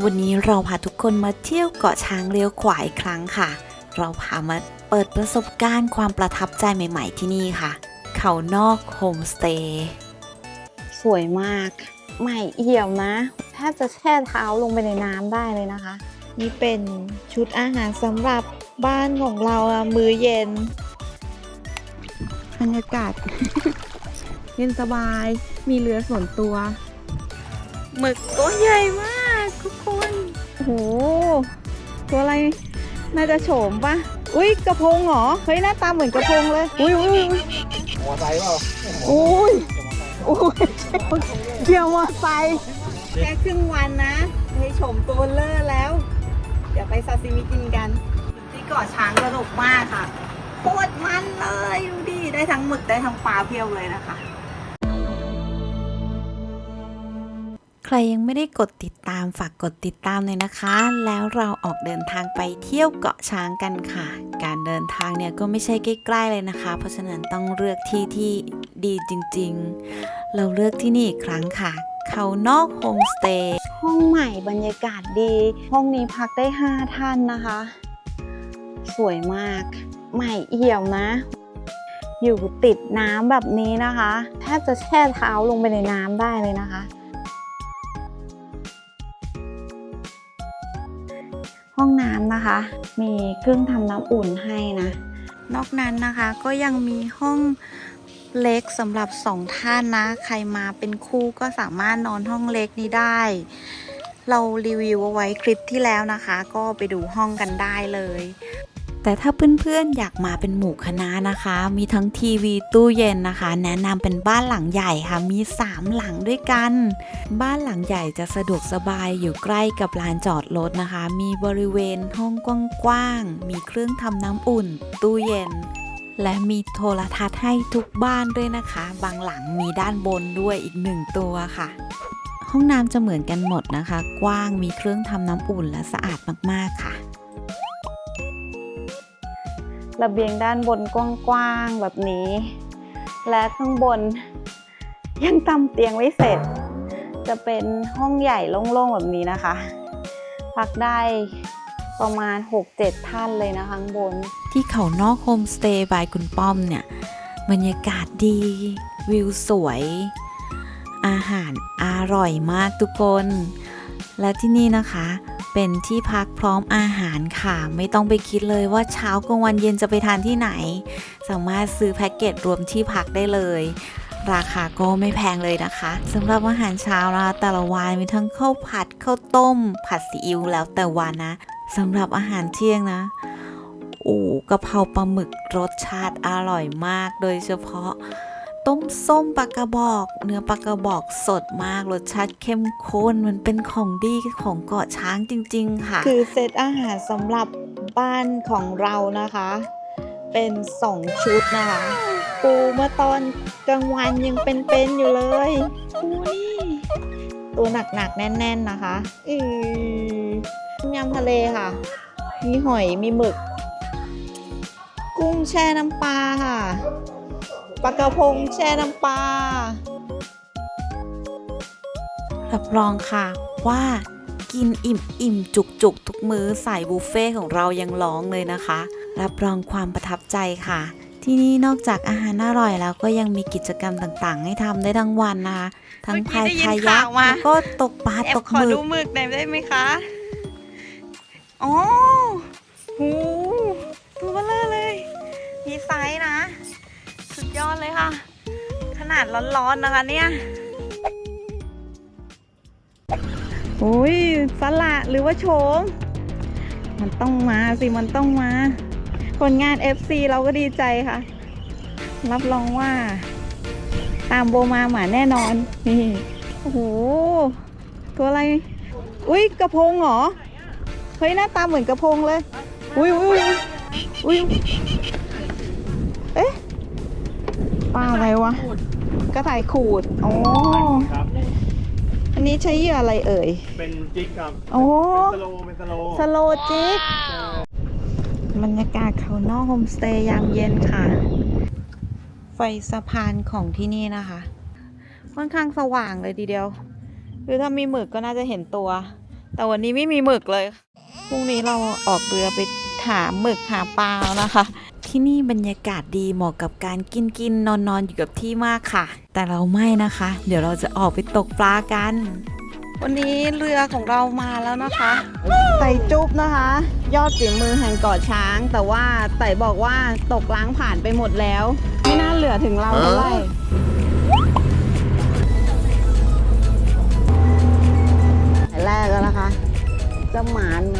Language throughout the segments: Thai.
วันนี้เราพาทุกคนมาเที่ยวเกาะช้างเลี้ยวขวาอีกครั้งค่ะ เราพามาเปิดประสบการณ์ความประทับใจใหม่ๆที่นี่ค่ะ เขานอกโฮมสเตย์ สวยมาก ใหม่เอี่ยมนะแทบจะแช่เท้าลงไปในน้ำได้เลยนะคะ นี่เป็นชุดอาหารสำหรับบ้านของเราอะมื้อเย็นบรรยากาศ เย็นสบาย มีเรือส่วนตัว หมึกตัวใหญ่มาก ทุกคนโอ้โหตัวอะไรน่าจะโฉมปะอุ้ยกระพงเหรอเฮ้ยหน้าตาเหมือนกระพงเลยอุ้ยอุ้ยอุ้ยมอไซค์เปล่าอุ้ยอุ้ยเกี่ยวมอไซค์แค่ครึ่งวันนะเฮ้ยโฉมตัวเลอร์แล้ว เดี๋ยวไปซาซิมิกินกัน ที่เกาะช้างสนุกมากค่ะโคตรมันเลยดูดิได้ทั้งหมึกได้ทั้งปลาเพียวเลยนะคะ ใครยังไม่ได้กดติดตามฝากกดติดตามเลยนะคะ แล้วเราออกเดินทางไปเที่ยวเกาะช้างกันค่ะ การเดินทางเนี่ยก็ไม่ใช่ใกล้ๆเลยนะคะ เพราะฉะนั้นต้องเลือกที่ที่ดีจริงๆ เราเลือกที่นี่อีกครั้งค่ะ เขานอกโฮมสเตย์ห้องใหม่บรรยากาศดี ห้องนี้พักได้ 5 ท่านนะคะ สวยมาก ใหม่เอี่ยมนะอยู่ติดน้ำแบบนี้นะคะ แทบจะแช่เท้าลงไปในน้ำได้เลยนะคะ ห้องน้ำนะคะ มีเครื่องทำน้ำอุ่นให้นะ นอกนั้นนะคะก็ยังมีห้องเล็กสำหรับสองท่านนะ ใครมาเป็นคู่ก็สามารถนอนห้องเล็กนี้ได้ เรารีวิวเอาไว้คลิปที่แล้วนะคะ ก็ไปดูห้องกันได้เลย แต่ถ้าเพื่อนๆอยากมาเป็นหมู่คณะนะคะ มีทั้งทีวีตู้เย็นนะคะ แนะนำเป็นบ้านหลังใหญ่ค่ะ มี 3 หลังด้วยกัน บ้านหลังใหญ่จะสะดวกสบายอยู่ใกล้กับลานจอดรถนะคะ มีบริเวณห้องกว้างๆ มีเครื่องทำน้ำอุ่น ตู้เย็น และมีโทรทัศน์ให้ทุกบ้านด้วยนะคะ บางหลังมีด้านบนด้วยอีกหนึ่งตัวค่ะห้องน้ำจะเหมือนกันหมดนะคะ กว้างมีเครื่องทำน้ำอุ่นและสะอาดมากๆค่ะ ระเบียงด้านบนกว้างๆแบบนี้ และข้างบนยังทำเตียงไม่เสร็จ จะเป็นห้องใหญ่โล่งๆแบบนี้นะคะ พักได้ประมาณ 6-7 ท่านเลยนะข้างบน ที่เขานอกโฮมสเตย์บายคุณป้อมเนี่ย บรรยากาศดี วิวสวย อาหารอร่อยมากทุกคน และที่นี่นะคะ เป็นที่พักพร้อมอาหารค่ะ ไม่ต้องไปคิดเลยว่าเช้ากลางวันเย็นจะไปทานที่ไหน สามารถซื้อแพ็กเกจรวมที่พักได้เลย ราคาก็ไม่แพงเลยนะคะสำหรับอาหารเช้านะแต่ละวันมีทั้งข้าวผัดข้าวต้ม ผัดซีอิ๊วแล้วแต่วันนะสำหรับอาหารเที่ยงนะโอ้กะเพราปลาหมึกรสชาติอร่อยมาก โดยเฉพาะ ต้มส้มปลากระบอก เนื้อปลากระบอกสดมากรสชาติเข้มข้นมันเป็นของดีของเกาะช้างจริง ๆ ค่ะ คือเซตอาหารสำหรับบ้านของเรานะคะ เป็น2ชุดนะคะปูเมื่อตอนกลางวันยังเป็นๆอยู่เลยปูนี่ตัวหนักๆแน่น ๆนะคะอือยำทะเลค่ะ มีหอยมีหมึก กุ้งแช่น้ำปลาค่ะ ปลากระพงแช่น้ำปลา รับรองค่ะว่ากินอิ่มอิ่มจุกจุกๆทุกมื้อสายบุฟเฟ่ของเรายังร้องเลยนะคะ รับรองความประทับใจค่ะ ที่นี่นอกจากอาหารอร่อยแล้วก็ยังมีกิจกรรมต่างๆ ให้ทำได้ทั้งวันนะคะ ทั้งเมื่อกี้พายได้ยินคายัข่ากวมาแล้วก็ตกปลาแอตบกขอหมึดูกหมึกหน่อยได้ไหมคะ อ๋อหู ยอดเลยค่ะ ขนาดร้อนๆนะคะเนี่ยอุ้ยสละหรือว่าโฉมมันต้องมาสิมันต้องมา ผลงาน FC เราก็ดีใจค่ะ รับรองว่า ตามโบมาหมาแน่นอน นี่ โอ้โห ตัวอะไร อุ้ยกระพงเหรอ เฮ้ย หน้าตาเหมือนกระพงเลย อุ้ยอุ้ยอุ้ย ปลาอะไรวะ กระต่ายขูดอ๋อครับ อันนี้ใช้เหยื่ออะไรเอ่ย เป็นจิ๊กครับ โอ้ เป็นสโลว์เป็นสโลว์สโลจิกบรรยากาศเขานอกโฮมสเตย์ยามเย็นค่ะ ไฟสะพานของที่นี่นะคะ ค่อนข้างสว่างเลยทีเดียว คือถ้ามีหมึกก็น่าจะเห็นตัว แต่วันนี้ไม่มีหมึกเลย พรุ่งนี้เราออกเรือไปหาหมึกหาปลาแล้วนะคะ ที่นี่บรรยากาศดีเหมาะกับการกินกินนอนนอนอยู่กับที่มากค่ะ แต่เราไม่นะคะ เดี๋ยวเราจะออกไปตกปลากัน วันนี้เรือของเรามาแล้วนะคะไต่จุ๊บนะคะ ยอดฝีมือแห่งเกาะช้าง แต่ว่าไต่บอกว่าตกล้างผ่านไปหมดแล้ว ไม่น่าเหลือถึงเราเท่าไหร่สายแรกแล้วนะคะ จะหมานไหม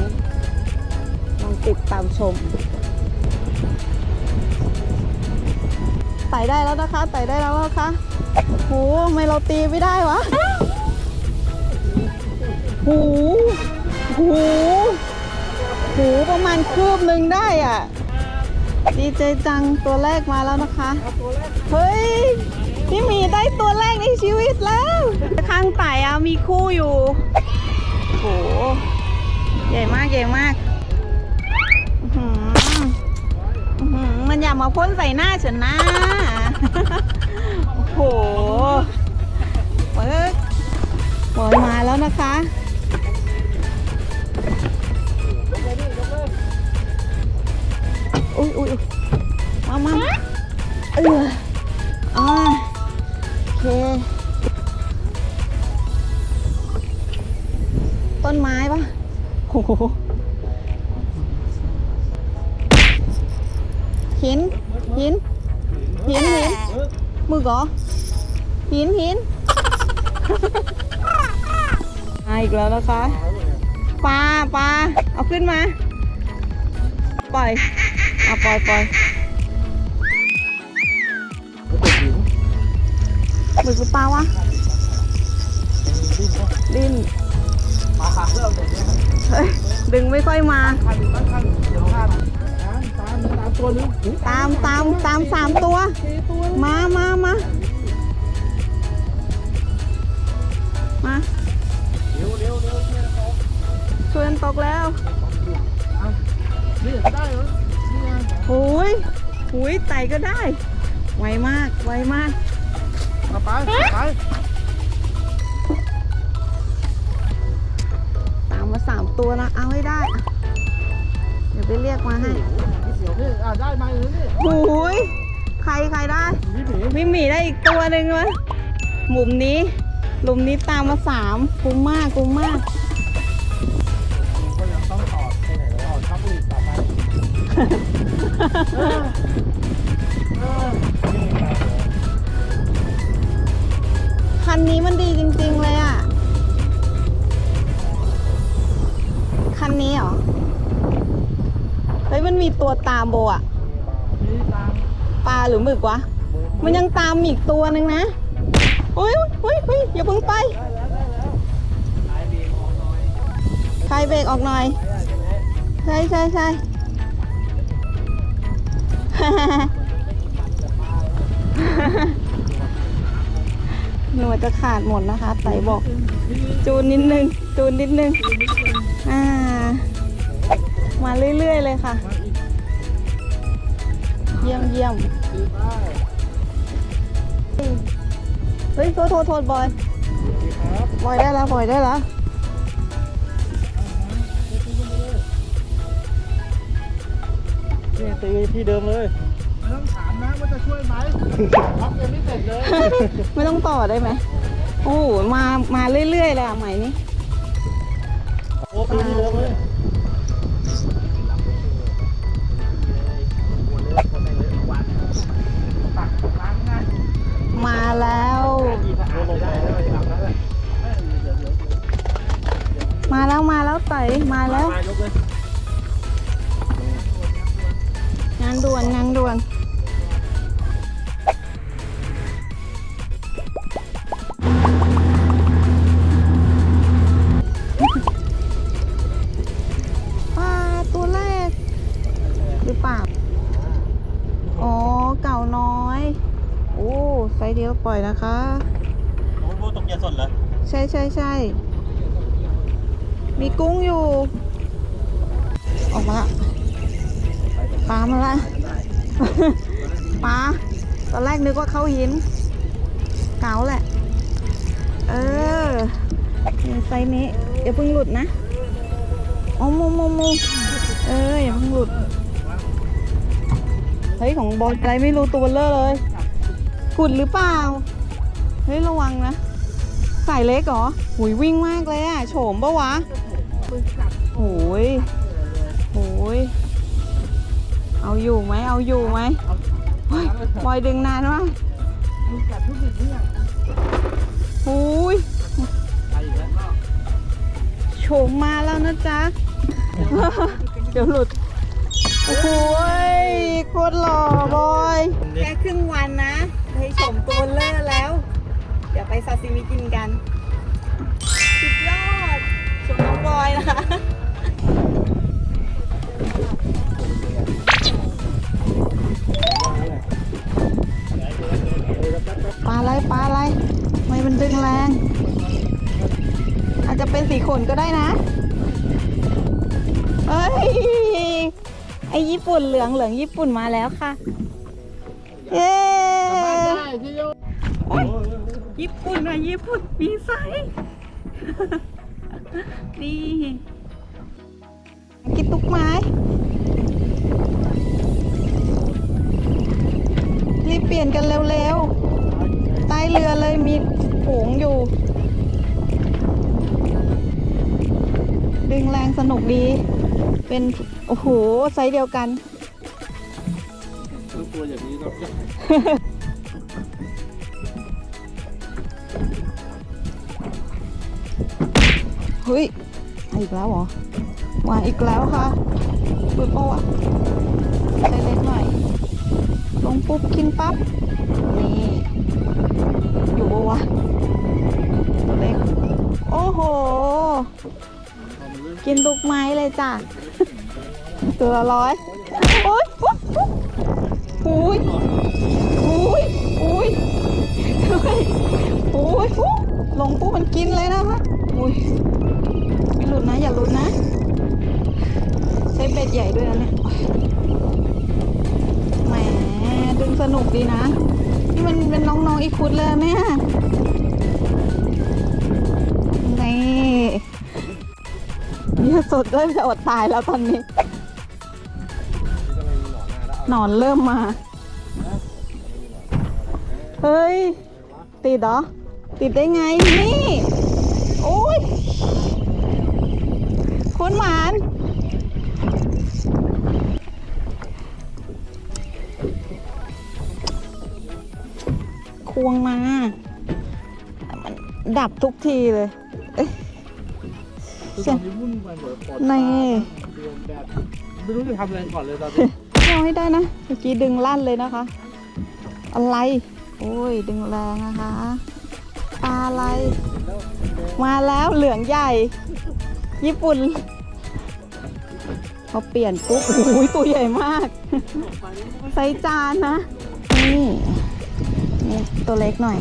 ลองติดตามชม ไต่ได้แล้วนะคะไต่ได้แล้วนะคะโหไม่เราตีไม่ได้วะหูหูหูประมาณคืบหนึ่งได้อะ ดีใจจังตัวแรกมาแล้วนะคะ เฮ้ยพี่มีได้ตัวแรกในชีวิตแล้ว ข้างไต่อะมีคู่อยู่โหใหญ่มากใหญ่มาก มาพ่นใส่หน้าฉันนะโอ้โหปึ๊กปล่อยมาแล้วนะคะอุ้ยอุ้ยอุ๊ยมามาเอออ่าโอเค ต้นไม้ปะโอ้โห หิน หิน หิน หิน มือเหรอหิน หินมาอีกแล้วนะคะ ปลา ปลา เอาขึ้นมา ปล่อย เอาปล่อยปล่อยหมึกหรือเปลาวะ ดิ้นมาหาเรื่องเฮ้ยดึงไม่ค่อยมา ตามตามตัวนึงตามตามตามสามตัว มามามามาเร็วเร็วเร็วเนี่ยเขาชวนตกแล้วนี่ได้เหรอนี่ไงหุยหุยไต่ก็ได้ ไวมาก ไวมากมาไปไปตามมาสามตัวนะ เอาให้ได้ เดี๋ยวไปเรียกมาให้ พี่เสียวนี่อ่าได้มาเลยนี่หุยใครใครได้พี่หมีมิหมีได้อีกตัวหนึ่งวะหมุมนี้หลุมนี้ตามมาสามคุ้มมากคุ้มมาก ก็ยังต้องถอดไปไหนถอดทับอีกต่อไปเออเออนี่ไงคันนี้มันดีจริงๆ ตัวตามโบอะปลาหรือหมึกวะ มันยังตามอีกตัวหนึ่งนะอุ้ยอุ้ยอุ้ยอย่าเพิ่งไปใครเบรกออกหน่อย ใช่ใช่ใช่หนวดจะขาดหมดนะคะไตบอก จูนนิดนึง จูนนิดนึง อ่า มาเรื่อย ๆ เลยค่ะ เยี่ยมเยี่ยมคือไปเฮ้ยโทษโทษโทษบอยครับบอยได้แล้วบอยได้แล้วนี่ตีที่เดิมเลย ไม่ต้องถามนะว่าจะช่วยไหมท็อปยังไม่เสร็จเลย ไม่ต้องต่อได้ไหม โอ้โหมา มาเรื่อยๆเลยอะใหม่นี้ โอ้ตีที่เดิมเลย ไต่มาแล้วยกเลยงานด่วนงานด่วน ปลาตัวแรก หรือเปล่า อ๋อ เก่าน้อย โอ้ไซส์เดียวปล่อยนะคะ โอ้โหตกยาสดเหรอใช่ใช่ใช่ มีกุ้งอยู่ ออกมาละปลามาละปลาตอนแรกนึกว่าเขาหิน เก๋าแหละ เออไซนี้อย่าเพิ่งหลุดนะเอามุมมุมมุมเอ้ยอย่าเพิ่งหลุด เฮ้ย ของบอลอะไรไม่รู้ตัวเลอเลยกุดหรือเปล่า เฮ้ย ระวังนะ สายเล็กเหรอ หุยวิ่งมากเลยอะโฉมปะวะโหยโหยเอาอยู่ไหมเอาอยู่ไหมเฮ้ยบอยดึงนานมากโอ้ยไปอีกแล้วโฉมมาแล้วนะจ๊ะ เดี๋ยวหลุด โอ้โหยโคตรหล่อบอย แค่ครึ่งวันนะเฮ้ยโฉมตัวเลอร์แล้ว เดี๋ยวไปซาซิมิกินกัน องบอยนะคะปลาอะไรปลาอะไรทำไมมันดึงแรง อาจจะเป็นสีขนก็ได้นะเอ้ยไอญี่ปุ่นเหลืองเหลืองญี่ปุ่นมาแล้วค่ะเย้ได้ที่โยโอ๊ยญี่ปุ่นอะญี่ปุ่นมีไซส์ นี่ กินตุกไม้ รีบเปลี่ยนกันเร็วๆ ใต้เรือเลยมีผงอยู่ ดึงแรงสนุกดี เป็น โอ้โห ไซส์เดียวกัน ตัวอย่างนี้ก็ เฮ้ยมาอีกแล้วเหรอมาอีกแล้วค่ะปุดปะวะใช้เล็กหน่อยลงปุ๊บกินปั๊บนี่อยู่ปะวะตัวเล็กโอ้โห กินทุกไม้เลยจ้ะตัวละร้อยโอ้ยปุ๊บปุ๊บอุ้ยอุ้ยอุ้ยอุ้ยอุ้ยปุ๊บลงปุ๊บมันกินเลยนะคะอุ้ย บ็ดใหญ่ด้วยนะเนี่ยแหมดึงสนุกดีนะ นี่มันเป็นน้องๆอีกคุดเลยเนี่ยนี่เนี่ยสดเริ่มจะอดตายแล้วตอนนี้ หนอนเริ่มมา เฮ้ย ติดเหรอ ติดได้ไงนี่ วงมามันดับทุกทีเลย คือตอนนี้วุ่นไปหมดปวดในเดือนแบบไม่รู้จะทำอะไรก่อนเลยตอนนี้ เอาให้ได้นะ เมื่อกี้ดึงลั่นเลยนะคะ อะไร โอ้ย ดึงแรงนะคะ ปลาอะไร มาแล้วเหลืองใหญ่ ญี่ปุ่นพอเปลี่ยนปุ๊บโอ้ยตัวใหญ่มากไซส์จานนะ นี่ นี่ตัวเล็กหน่อย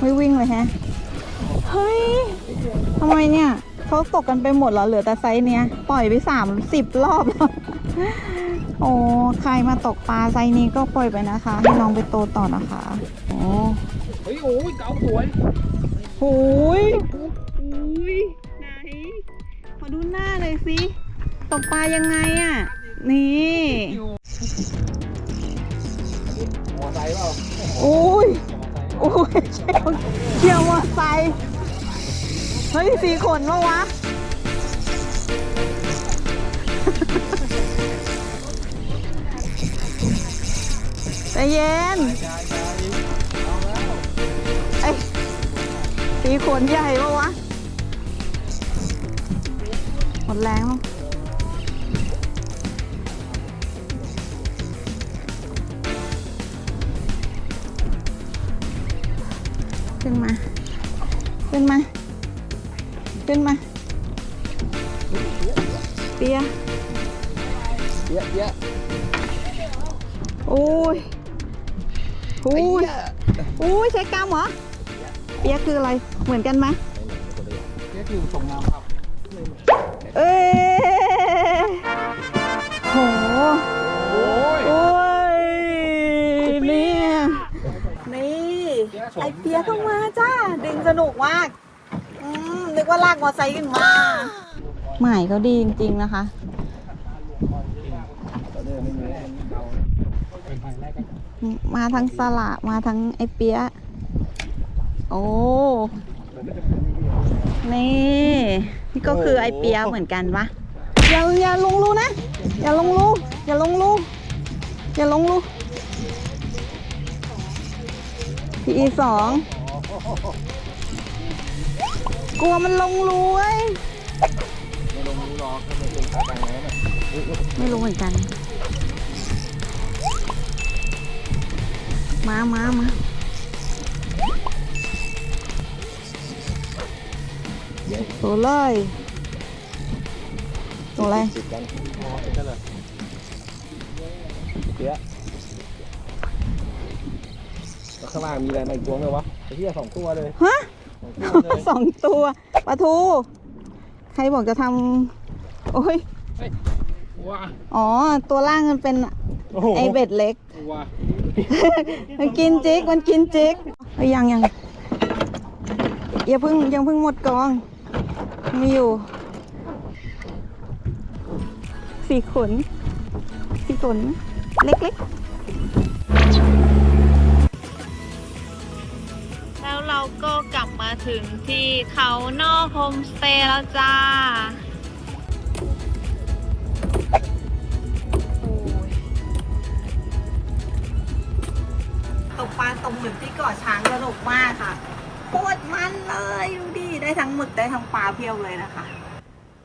ไม่วิ่งเลยฮะ เฮ้ยทำไมเนี่ยเขาตกกันไปหมดเหรอเหลือแต่ไซส์เนี้ย ปล่อยไปสามสิบรอบแล้วโอ้ใครมาตกปลาไซส์นี้ก็ปล่อยไปนะคะให้น้องไปโตต่อนะคะโอ้เฮ้ยโอ้ยเก๋าสวยโหยอุ้ยไหนขอดูหน้าหน่อยสิตกปลายังไงอะ นี่มอไซ ค์เปล่าอุ้ยอุ้ยใช่เขาเขี่ยวมอไซค์เฮ้ยสี่ขนปะวะ ใจเย็น ไอ้สีขนใหญ่ปะวะ หมดแรงแล้ง โอ้ยโอ้ยโอ้ยใช้กรรมเหรอเปียกคืออะไรเหมือนกันไหมเยอะอยู่ส่งน้ำครับเอ้ยโหโอ้ยโอ้ยเนี่ยนี่ไอเปียกเข้ามาจ้าดึงสนุกมากอืมนึกว่าลากมอไซค์ขึ้นมาหมายเขาดีจริงๆนะคะ มาทั้งสละมาทั้งไอเปียะโอ้ นี่ นี่ก็คือไอเปียะเหมือนกันปะอย่าอย่าลงรูนะ อย่าลงรูอย่าลงรูอย่าลงรูพีอีสองกลัวมันลงรูเว้ยไม่รู้เหมือนกัน มามามาตัวเลยตัวอะไรติดกันอ๋อติดกันเลยเสียแล้วข้างล่างมีอะไรมาอีกตัวไหมวะไอ้ที่สองตัวเลยฮะสองตัวเลยสองตัวปลาทู ใครบอกจะทำโอ้ยว้าอ๋อ ตัวล่างมันเป็นโอ้โหไอเบ็ดเล็กว้า มันกินจิก มันกินจิกเอ้ยยังยังอย่าเพิ่งยังเพิ่งหมดกอง มีอยู่ สี่ขน สี่ขน เล็กแล้วเราก็กลับมาถึงที่เขานอกโฮมสเตย์แล้วจ้า ๆตกปลาตกหมึกที่เกาะช้างสนุกมากค่ะโคตรมันเลยดูดิได้ทั้งหมึกได้ทั้งปลาเพียวเลยนะคะ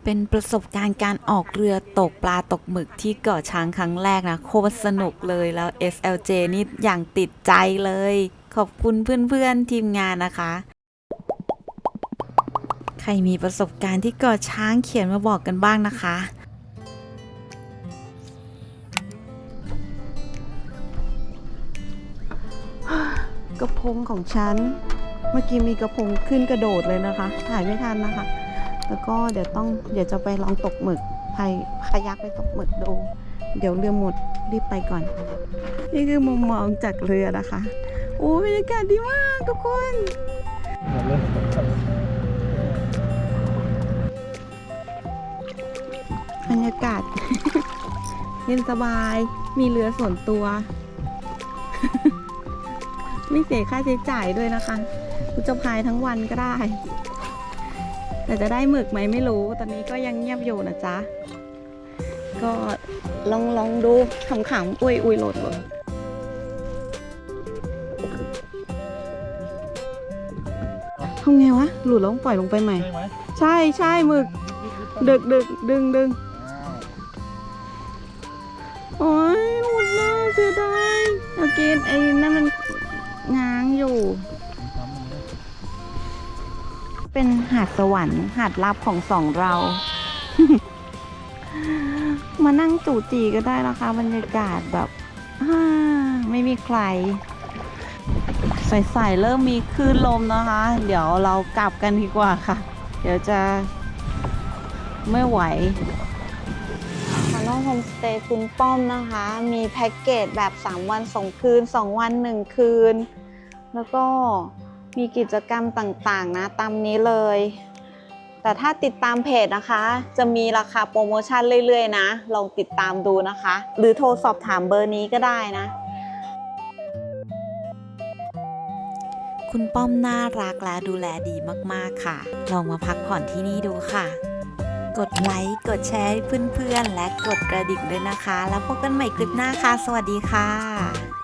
เป็นประสบการณ์การออกเรือตกปลาตกหมึกที่เกาะช้างครั้งแรกนะโคตรสนุกเลยแล้ว SLJ นี่อย่างติดใจเลย ขอบคุณเพื่อนๆทีมงานนะคะใครมีประสบการณ์ที่เกาะช้างเขียนมาบอกกันบ้างนะคะ กระพงของฉัน เมื่อกี้มีกระพงขึ้นกระโดดเลยนะคะ ถ่ายไม่ทันนะคะ แล้วก็เดี๋ยวต้องเดี๋ยวจะไปลองตกหมึกพายพายักไปตกหมึกดู เดี๋ยวเรือหมดรีบไปก่อน นี่คือมุมมองจากเรือนะคะโอ้บรรยากาศดีมากทุกคนบรรยากาศเย็นสบายมีเรือส่วนตัว ไม่เสียค่าใช้จ่ายด้วยนะคะคุณจะพายทั้งวันก็ได้ แต่จะได้หมึกไหมไม่รู้ ตอนนี้ก็ยังเงียบอยู่นะจ๊ะ ก็ลองลองดูขำๆอุ้ยอุ้ยโหลดโหลดทำไงวะ หลุดแล้วต้องปล่อยลงไปใหม่ใช่ไหมใช่ใช่หมึก ดึกดึกดึงดึง อยู่ เป็นหาดสวรรค์หาดลับของสองเรา มานั่งจู่จีก็ได้นะคะบรรยากาศแบบไม่มีใครใส่ๆเริ่มมีคลื่นลมนะคะ เดี๋ยวเรากลับกันดีกว่าค่ะ เดี๋ยวจะไม่ไหวคาโนโฮมสเตย์คุณป้อมนะคะ มีแพ็กเกจแบบ 3 วัน 2 คืน 2 วัน 1 คืน แล้วก็มีกิจกรรมต่างๆนะตามนี้เลย แต่ถ้าติดตามเพจนะคะ จะมีราคาโปรโมชั่นเรื่อยๆนะ ลองติดตามดูนะคะ หรือโทรสอบถามเบอร์นี้ก็ได้นะ คุณป้อมน่ารักและดูแลดีมากๆค่ะ ลองมาพักผ่อนที่นี่ดูค่ะ กดไลค์ กดแชร์ให้เพื่อนๆ และกดกระดิ่งด้วยนะคะ แล้วพบกันใหม่คลิปหน้าค่ะ สวัสดีค่ะ